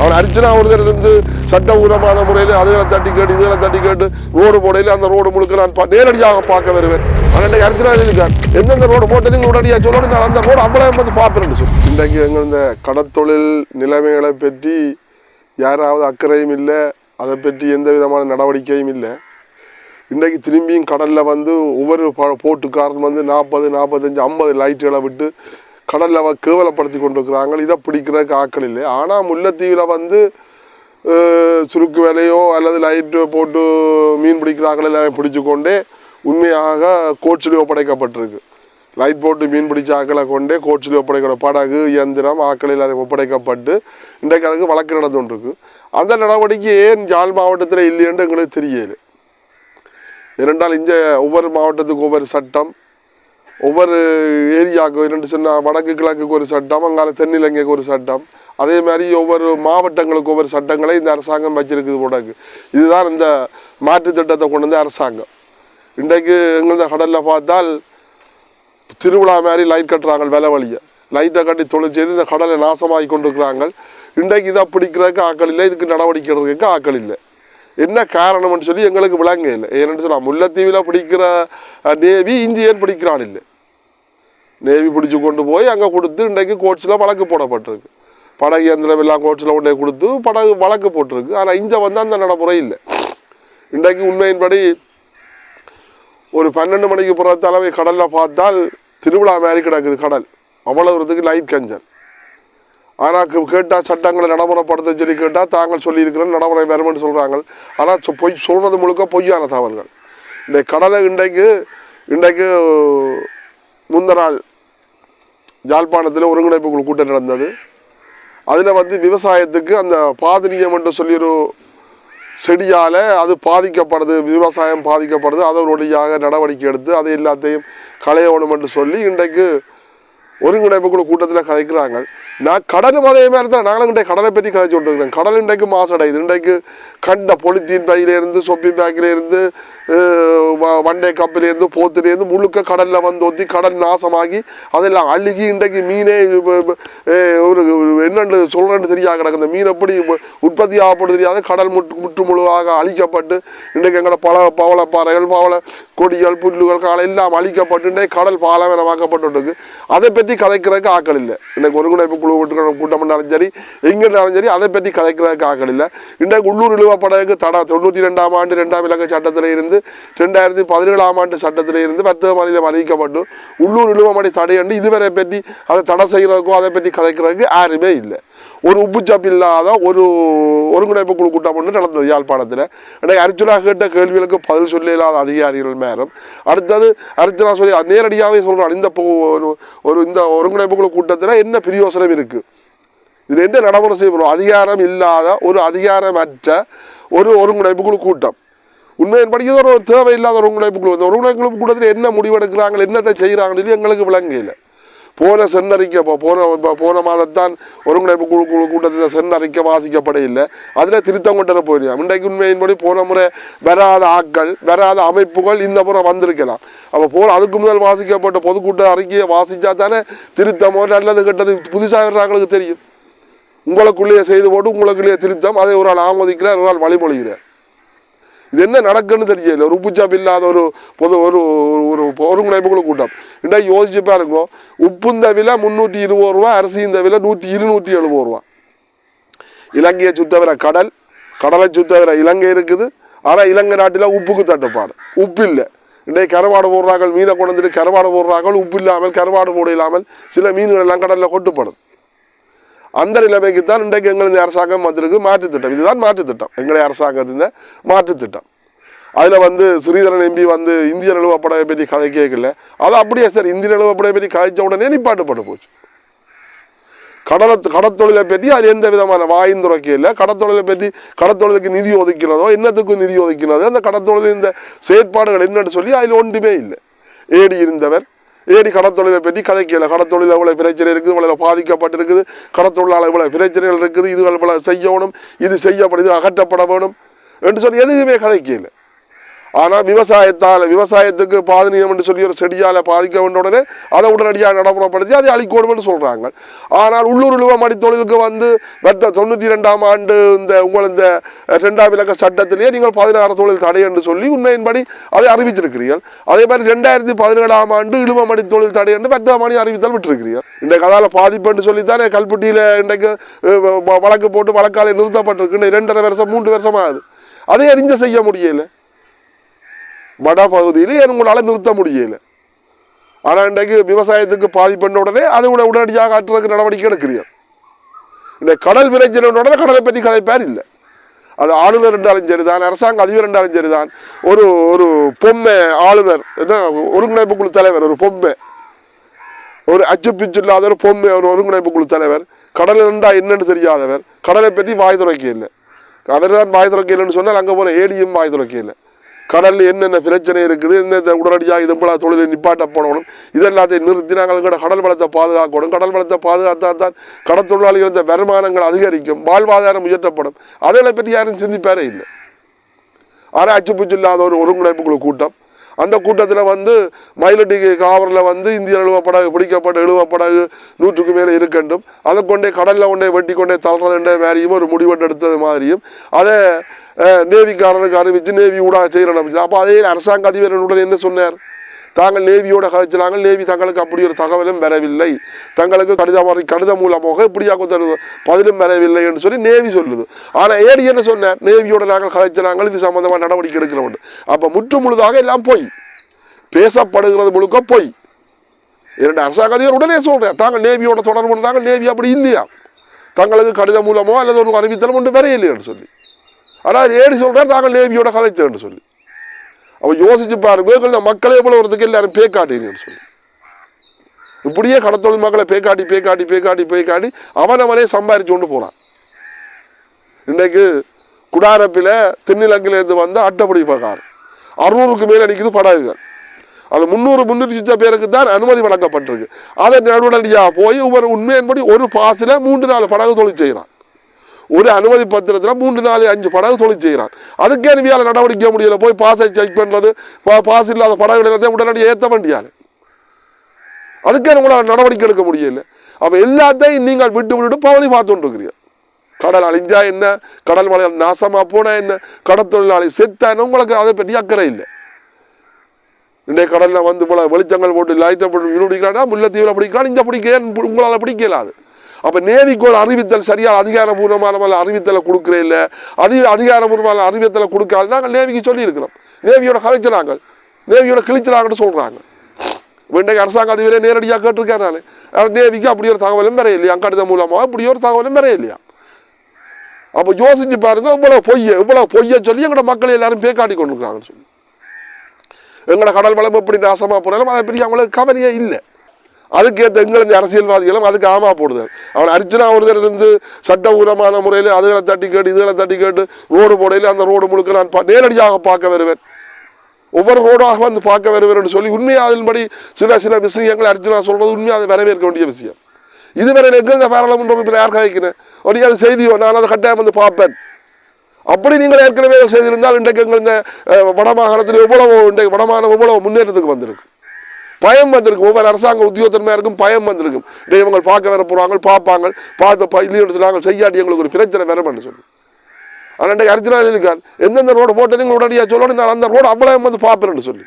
அவன் அர்ச்சனா ஒருத்தர் இருந்து சட்டபூர்வமான முறையில் அதுகளை தட்டி கேட்டு இதுகளை தட்டி கேட்டு ரோடு போடையில் அந்த ரோடு முழுக்க நான் நேரடியாக பார்க்க வருவேன். ஆனால் அர்ஜுனா இருக்கார் எந்தெந்த ரோடு போட்டு நீங்கள் உடனடியாக சொல்லணும் நான் அந்த ரோடு அவ்வளோ வந்து பார்ப்பேன்னு சொல்லி. இன்றைக்கு எங்கள் இந்த கடத்தொழில் நிலைமைகளை பற்றி யாராவது அக்கறையும் இல்லை. அதை பற்றி எந்த விதமான நடவடிக்கையும் இல்லை. இன்றைக்கு திரும்பியும் கடலில் வந்து ஒவ்வொரு போட்டுக்காரன் வந்து நாற்பது நாற்பத்தஞ்சு ஐம்பது லைட்டுகளை விட்டு கடலில் அவ கேவலப்படுத்தி கொண்டு இருக்கிறாங்க இதை பிடிக்கிறதுக்கு ஆட்கள் இல்லை. ஆனால் முல்லைத்தீவில் வந்து சுருக்கு வேலையோ அல்லது லைட்டு போட்டு மீன் பிடிக்கிறார்கள் எல்லாரையும் பிடிச்சு கொண்டே உண்மையாக கோட்சிலி ஒப்படைக்கப்பட்டிருக்கு. லைட் போட்டு மீன் பிடிச்ச ஆக்களை கொண்டே கோட்சிலி ஒப்படைக்கிற படகு இயந்திரம் ஆக்கள் எல்லாரும் ஒப்படைக்கப்பட்டு இன்றைக்கு அதுக்கு வழக்கு நடந்து கொண்டிருக்கு. அந்த நடவடிக்கை ஏன் யாழ் மாவட்டத்தில் இல்லையென்று எங்களுக்கு தெரியல. இரண்டால் இங்கே ஒவ்வொரு மாவட்டத்துக்கு ஒவ்வொரு சட்டம் ஒவ்வொரு ஏரியாவுக்கு இரண்டு சின்ன வடக்கு கிழக்குக்கு ஒரு சட்டம் அங்கால தென்னிலங்கைக்கு ஒரு சட்டம். அதே மாதிரி ஒவ்வொரு மாவட்டங்களுக்கு ஒவ்வொரு சட்டங்களை இந்த அரசாங்கம் வச்சிருக்குது போடாக்கு. இதுதான் இந்த மாற்றுத் திட்டத்தை கொண்டு வந்த அரசாங்கம். இன்றைக்கு எங்களது கடலில் பார்த்தால் திருவிழா மாதிரி லைட் கட்டுறாங்க விலை வழியை. லைட்டை கட்டி தொழில் செய்து இந்த கடலை நாசமாகி கொண்டிருக்கிறாங்க. இன்றைக்கு இதை பிடிக்கிறதுக்கு ஆக்கள் இல்லை இதுக்கு நடவடிக்கை எடுக்கிறதுக்கு ஆக்கள் இல்லை. என்ன காரணம்னு சொல்லி எங்களுக்கு விளங்க இல்லை. ஏன்னு சொன்னால் முல்லைத்தீவில் பிடிக்கிற நேவி இந்தியன் பிடிக்கிறான் இல்லை. நேவி பிடிச்சி கொண்டு போய் அங்கே கொடுத்து இன்றைக்கு கோட்ஸில் வழக்கு போடப்பட்டிருக்கு. படகு இயந்திரம் எல்லாம் கோட்ஸில் கொண்டு கொடுத்து படகு வழக்கு போட்டிருக்கு. ஆனால் இங்கே வந்து அந்த நடைமுறை இல்லை. இன்றைக்கு உண்மையின்படி ஒரு பன்னெண்டு மணிக்கு புற தலைமை கடலில் பார்த்தால் திருவிழா மாதிரி கிடக்குது கடல். அவ்வளவுறதுக்கு லைட் கஞ்சல் ஆனால் கேட்டால் சட்டங்களை நடைமுறைப்படுத்த சொல்லி கேட்டால் தாங்கள் சொல்லியிருக்கிறோம் நடைமுறை வரும்னு சொல்கிறாங்க ஆனால் பொய் சொல்கிறது முழுக்க பொய்யான தகவல்கள் இந்த கடலை இன்றைக்கு இன்றைக்கு முந்த நாள் ஜாழ்ப்பாணத்தில் ஒருங்கிணைப்பு குழு கூட்டம் நடந்தது. அதில் வந்து விவசாயத்துக்கு அந்த பாதிரியம் என்று சொல்லி ஒரு செடியால் அது பாதிக்கப்படுது விவசாயம் பாதிக்கப்படுது அதனுடையாக நடவடிக்கை எடுத்து அதை எல்லாத்தையும் களையணும் என்று சொல்லி இன்றைக்கு ஒருங்கிணைப்பு குழு கூட்டத்தில் கதைக்கிறாங்க. நான் கடலும் அதே மாதிரி தான் நாங்களும் இன்றைக்கு கடலை பற்றி கதைச்சு கொண்டிருக்கிறேன் கடல் இன்றைக்கு மாசடையுது. இன்றைக்கு கண்ட பொலித்தீன் பையிலேருந்து சொப்பி பேக்கிலேருந்து வண்டை கப்பிலேருந்து போத்துலேருந்து முழுக்க கடலில் வந்து ஒத்தி கடல் நாசமாகி அதெல்லாம் அழுகி இன்றைக்கு மீனே ஒரு என்னென்று சொல்கிறேன்னு தெரியாது கிடக்கு இந்த மீன் எப்படி உற்பத்தி ஆகப்படுது தெரியாது கடல் முற்று முற்று முழுவாக அழிக்கப்பட்டு இன்றைக்கு எங்களோட பல பவளப்பாறைகள் பவள கொடிகள் புல்லுகள் காலை எல்லாம் அழிக்கப்பட்டு இன்றைக்கு கடல் பாலவனமாக்கப்பட்டு அதை பற்றி கதைக்கிறதுக்கு ஆக்கள் இல்லை இன்றைக்கு ஒருங்கிணைப்பு குழு கூட்டம் கூட்டம் சரி எங்கே சரி அதை பற்றி கதைக்கிறதுக்கு ஆக்கள் இல்லை இன்றைக்கு உள்ளூர் இழுவப்படகுக்கு தட தொண்ணூற்றி ரெண்டாம் ஆண்டு ரெண்டாம் இலக்க சட்டத்தில் இருந்து ரெண்டாயிரத்தி பதினேழாம் ஆண்டு சட்டத்தில் இருந்து வர்த்தக மாநிலம் அறிவிக்கப்பட்டு உள்ளூர் இழுவமடை தடையண்டு. இதுவரை பற்றி அதை தடை செய்கிறதுக்கோ அதை பற்றி கதைக்கிறதுக்கு யாருமே இல்லை. ஒரு உப்புச்சப்பு இல்லாத ஒரு ஒருங்கிணைப்பு குழு கூட்டம் ஒன்று நடந்தது யாழ்ப்பாணத்தில். எனக்கு அர்ச்சனா கேட்ட கேள்விகளுக்கு பதில் சொல்ல இல்லாத அதிகாரிகள் மேலும். அடுத்தது அர்ச்சனா சொல்லி நேரடியாகவே சொல்கிறான் இந்த ஒரு- இந்த ஒருங்கிணைப்பு குழு கூட்டத்தில் என்ன பிரயோசனம் இருக்குது இதில் என்ன நடைமுறை செய்யப்படும்? அதிகாரம் இல்லாத ஒரு அதிகாரமற்ற ஒரு ஒருங்கிணைப்பு குழு கூட்டம். உண்மையின் படிக்கிறது ஒரு தேவையில்லாத ஒருங்கிணைப்பு குழு இந்த ஒருங்கிணைப்பு கூட்டத்தில் என்ன முடிவெடுக்கிறாங்க என்னத்தை செய்கிறாங்கன்னு எங்களுக்கு விளங்கல போன சென்னறிக்கை இப்போ போன இப்போ போன மாதத்தான் ஒருங்கிணைப்பு குழு குழு கூட்டத்தில் சென்னறிக்கை வாசிக்கப்பட இல்லை. அதில் திருத்தம் கொண்டு வர இன்றைக்கு உண்மையின்படி போன முறை வராத ஆட்கள் வராத அமைப்புகள் இந்த முறை வந்திருக்கலாம். அப்போ போன அதுக்கு முதல் வாசிக்கப்பட்ட பொதுக்கூட்ட அறிக்கையை வாசித்தா தானே திருத்தமோ நல்லது கெட்டது புதுசாக வர்றாங்களுக்கு தெரியும். உங்களுக்குள்ளேயே செய்து போட்டு உங்களுக்குள்ளேயே திருத்தம் அதை ஒரு ஆள் ஆமோதிக்கிறார் ஒரு ஆள் வழிமொழிகிறார். இது என்ன நடக்குன்னு தெரியல ஒரு உப்புச்சாப்பு இல்லாத ஒரு பொது ஒரு ஒரு- ஒரு ஒருங்கிணைப்புக்குள்ள கூட்டம் இன்றைக்கு யோசிச்சு பாருங்க உப்புந்த விலை முந்நூற்றி இருபது ரூபா அரிசி இந்த விலை நூற்றி இருநூற்றி எழுபது ரூபா இலங்கையை சுத்தவர கடல் கடலை சுத்தவர இலங்கை இருக்குது ஆனால் இலங்கை நாட்டில் உப்புக்கு தட்டுப்பாடு உப்பு இல்லை இன்றைக்கு கருவாடு போடுறாங்க மீனை கொண்டு வந்துட்டு கருவாடு போடுறார்கள் உப்பு இல்லாமல் கருவாடு போட இல்லாமல் சில மீன்கள் எல்லாம் கடலில் கொட்டுப்படுது அந்த நிலைமைக்கு தான் இன்றைக்கு எங்களது அரசாங்கம் வந்திருக்கு. மாற்றுத்திட்டம். இதுதான் மாற்றுத்திட்டம். எங்களுடைய அரசாங்கத்தின் மாற்றுத்திட்டம். அதில் வந்து ஸ்ரீதரன் எம்பி வந்து இந்திய நிலவப்படையை பற்றி கதை கேட்கல. அது அப்படியே சார் இந்திய நிலவப்படையை பற்றி கதைச்ச உடனே நிப்பாட்டுப்பட்டு போச்சு. கடல கடத்தொழிலை பற்றி அது எந்த விதமான வாயும் துறக்கையில் கடத்தொழிலை பற்றி கடத்தொழிலுக்கு நிதி ஒதுக்கினதோ என்னத்துக்கும் நிதி ஒதுக்கினதோ அந்த கடத்தொழில் இந்த செயற்பாடுகள் என்னன்னு சொல்லி அதில் ஒன்றுமே இல்லை. ஏடி இருந்தவர் ஏடி கடத்தொழிலை பற்றி கதைக்கல. கடத்தொழில் எவ்வளோ பிரச்சனை இருக்குது இவ்வளோ பாதிக்கப்பட்டிருக்குது. கடத்தொழிலால் இவ்வளோ பிரச்சனைகள் இருக்குது இது இவ்வளோ செய்யணும் இது செய்யப்படுது அகற்றப்பட வேணும் என்று சொல்லி எதுவுமே கதைக்கல. ஆனால் விவசாயத்தால் விவசாயத்துக்கு பாதனியம் என்று சொல்லி ஒரு செடியால் பாதிக்க வேண்ட உடனே அதை உடனடியாக நடைமுறைப்படுத்தி அதை அழிக்கணும் என்று சொல்கிறாங்க ஆனால் உள்ளூர் உழுவமடி தொழிலுக்கு வந்து வர்த்த தொண்ணூற்றி ரெண்டாம் ஆண்டு இந்த உங்கள் இந்த ரெண்டாம் இலக்க சட்டத்திலேயே நீங்கள் பதினாறு தொழில் தடை என்று சொல்லி உண்மையின்படி அதை அறிவிச்சிருக்கிறீர்கள் அதே மாதிரி ரெண்டாயிரத்தி பதினேழாம் ஆண்டு இழுவமடி தொழில் தடை என்று வர்த்தமானி அறிவித்தல் விட்டிருக்கிறீர்கள். இன்றைக்கு அதால் பாதிப்புன்னு சொல்லித்தானே கல்பட்டியில் இன்றைக்கு வ- வழக்கு போட்டு வழக்காலே நிறுத்தப்பட்டிருக்கு இன்னும் இரண்டரை வருஷம் மூன்று வருஷமாகுது அதை அறிஞ்ச செய்ய முடியலை. வட பகுதியில் உங்களால் நிறுத்த முடியல? ஆனால் இன்றைக்கு விவசாயத்துக்கு பாதிப்பண்ண உடனே அதை விட உடனடியாக ஆற்றுறதுக்கு நடவடிக்கை எடுக்கிறீர்கள். இந்த கடல் பிரச்சனை உடனே கடலை பற்றி கதைப்பார் இல்லை. அது ஆளுநர் என்றாலும் சரிதான் அரசாங்க அதிபர் என்றாலும் சரிதான். ஒரு ஒரு பொம்மை ஆளுநர் என்ன ஒருங்கிணைப்பு குழு தலைவர் ஒரு பொம்மை. ஒரு அச்சு பிச்சு இல்லாத ஒரு பொம்மை ஒரு ஒருங்கிணைப்பு குழு தலைவர். கடல் என்றா என்னன்னு தெரியாதவர். கடலை பற்றி வாய் துறைக்க இல்லை. அவர் தான் வாய் துறைக்க இல்லைன்னு சொன்னால் அங்கே போன ஏடியும் வாய் துறைக்க இல்லை. கடலில் என்னென்ன பிரச்சனை இருக்குது என்ன உடனடியாக இது தொழிலை நிப்பாட்ட போடணும் இதெல்லாத்தையும் நிறுத்தி நாங்கள் எங்களோட கடல் வளத்தை பாதுகாக்கணும். கடல் வளத்தை பாதுகாத்தா தான் கடற்தொழிலாளிகள் வருமானங்கள் அதிகரிக்கும் வாழ்வாதாரம் உயர்த்தப்படும். அதை பற்றி யாரும் சிந்திப்பாரே இல்லை. ஆனால் அச்சுப்பூச்சி இல்லாத ஒரு ஒருங்கிணைப்பு குழு கூட்டம். அந்த கூட்டத்தில் வந்து மயிலட்டி காவரில் வந்து இந்திய எழுவப்படகு பிடிக்கப்பட்ட எழுவப்படகு நூற்றுக்கு மேலே இருக்கண்டும் அதை கொண்டே கடலில் கொண்டே வெட்டி கொண்டே தள்ளுறதுன்ற மாதிரியும் ஒரு முடிவெட்டு எடுத்தது மாதிரியும் அதை நேவிக்காரனுக்கு அறிவித்து நேவி ஊடாக செய்கிறோம் அப்படின்னு அப்போ அதே அரசாங்க அதிபரனுடன் என்ன சொன்னார் தாங்கள் நேவியோட கதைச்சினாங்க நேவி தங்களுக்கு அப்படி ஒரு தகவலும் வரவில்லை தங்களுக்கு கடிதம் கடிதம் மூலமாக இப்படியாக தருவது பதிலும் வரவில்லை என்று சொல்லி நேவி சொல்லுது ஆனால் ஏடி என்ன சொன்னார் நேவியோட நாங்கள் கதைச்சினாங்க இது சம்மந்தமாக நடவடிக்கை எடுக்கிறோம் அப்போ முற்று முழுதாக எல்லாம் போய் பேசப்படுகிறது முழுக்க போய் இரண்டு அரசாங்க அதிபர் உடனே சொல்கிறேன் தாங்கள் நேவியோட தொடர்பு நேவி அப்படி இல்லையா தங்களுக்கு கடிதம் மூலமோ அல்லது ஒரு அறிவித்தலும் ஒன்று வரையில்லைன்னு சொல்லி ஆனால் ஏடி சொல்கிறார் தாங்கள் நேவியோட கதைத்தேன்னு சொல்லி. அவன் யோசிச்சு பாருங்க மக்களை மக்களே போல ஒருத்துக்கு எல்லாரும் பேக்காட்டீங்கன்னு சொல்லி. இப்படியே கடத்தொழில் மக்களை பேக்காட்டி பேக்காட்டி பேக்காட்டி பேக்காட்டி அவனவனே சம்பாரிச்சு கொண்டு போனான். இன்னைக்கு குடாரப்பில் தென்னிலங்கிலேருந்து வந்து அட்டப்படி பிரகாரம். அறுநூறுக்கு மேலே நிற்குது படகுகள். அது முந்நூறு முந்நூற்றி சித்த பேருக்கு தான் அனுமதி வழங்கப்பட்டிருக்கு. அதை நடுவடியாக போய் ஒரு உண்மையின்படி ஒரு பாசில் மூன்று நாலு படகு தொழில் செய்கிறான் ஒரு அனுமதி பத்திரத்தில் மூன்று நாலு அஞ்சு படகு தொழில் செய்கிறான். அதுக்கே நிவியால் நடவடிக்கை முடியல. போய் பாஸை செக் பண்ணுறது பா- பாஸ் இல்லாத படகுகள் உடனடி உடனடியாக ஏற்ற வேண்டியால் அதுக்கே உங்களால் நடவடிக்கை எடுக்க முடியல. அப்போ எல்லாத்தையும் நீங்கள் விட்டு விட்டுட்டு பவனி பார்த்துட்டுருக்கிறீர்கள் கடல் அழிஞ்சா என்ன? கடல் மலை நாசமாக போனால் என்ன? கடற்தொழிலாளி செத்தான உங்களுக்கு அதை பற்றி அக்கறை இல்லை. இன்றைய கடலில் வந்து போல வெளிச்சங்கள் போட்டு லைட்டை போட்டு மீன் பிடிக்கிறானா முல்லைத்தீவில் பிடிக்கிறான் இங்கே பிடிக்க உங்களால் பிடிக்கலாது அப்போ நேவிக்கோள் அறிவித்தல் சரியாக அதிகாரபூர்வமான அறிவித்தலை கொடுக்குறே இல்லை. அதிக அதிகாரபூர்வமான அறிவித்தலை கொடுக்காது. நாங்கள் நேவிக்கு சொல்லியிருக்கிறோம். நேவியோட கதைச்சினாங்க நேவியோட கிழிச்சினாங்கன்னு சொல்கிறாங்க இன்றைக்கு அரசாங்க அதிபரே நேரடியாக கேட்டிருக்கேன் நான். நேவிக்கு அப்படி ஒரு தகவலும் வரைய இல்லையா கடிதம் மூலமாக இப்படி ஒரு தகவலும் வரைய இல்லையா அப்போ யோசிச்சு பாருங்க இவ்வளோ பொய்ய இவ்வளோ பொய்ய சொல்லி எங்களோட மக்கள் எல்லாரும் பேக்காட்டி கொண்டுருக்காங்கன்னு சொல்லி. எங்களோட கடல் வளம் எப்படி நாசமாக போனாலும் அதை பெரிய அவங்களுக்கு கவலையே இல்லை. அதுக்கேற்ற எங்களது அரசியல்வாதிகளும் அதுக்கு ஆமா போடுதல். அவன் அர்ஜுனா ஒருத்தர் இருந்து சட்டபூர்வமான முறையில் அதுகளை தட்டி கேட்டு இதுகளை தட்டி கேட்டு ரோடு போடையில் அந்த ரோடு முழுக்க நான் நேரடியாக பார்க்க வருவேன். ஒவ்வொரு ரோடாக வந்து பார்க்க வருவேன் சொல்லி உண்மையாக அதன்படி சில சில விஷயங்கள் அர்ஜுனா சொல்றது உண்மையாக அதை வரவேற்க வேண்டிய விஷயம். இதுவரை எங்கிருந்த பாராளுமன்றத்தில் யார் கதைக்கிறேன் ஒரு அது செய்தியோ நான் அதை கட்டாயம் வந்து பார்ப்பேன். அப்படி நீங்கள் ஏற்கனவே செய்திருந்தால் இன்றைக்கு எங்கள் இந்த வடமாகாணத்தில் எவ்வளவு இன்றைக்கு வடமாகாணம் எவ்வளவு முன்னேற்றத்துக்கு வந்திருக்கு. பயம் வந்திருக்கும். ஒவ்வொரு அரசாங்க உத்தியோகத்தன்மையாருக்கும் பயம் வந்திருக்கும். டேய் இவங்க பார்க்க வர போகிறாங்க பார்ப்பாங்க. பார்த்து ப- இல்லைன்னு சொன்னாங்க செய்யாட்டி எங்களுக்கு ஒரு பிரச்சனை வரமான்னு சொல்லி. ஆனால் இன்றைக்கு அர்ஜுனா இருக்கார் எந்தெந்த ரோடு போட்டது நீங்கள் உடனடியாக சொல்லணும். நான் அந்த ரோடு அவ்வளோ வந்து பார்ப்பேன்னு சொல்லி.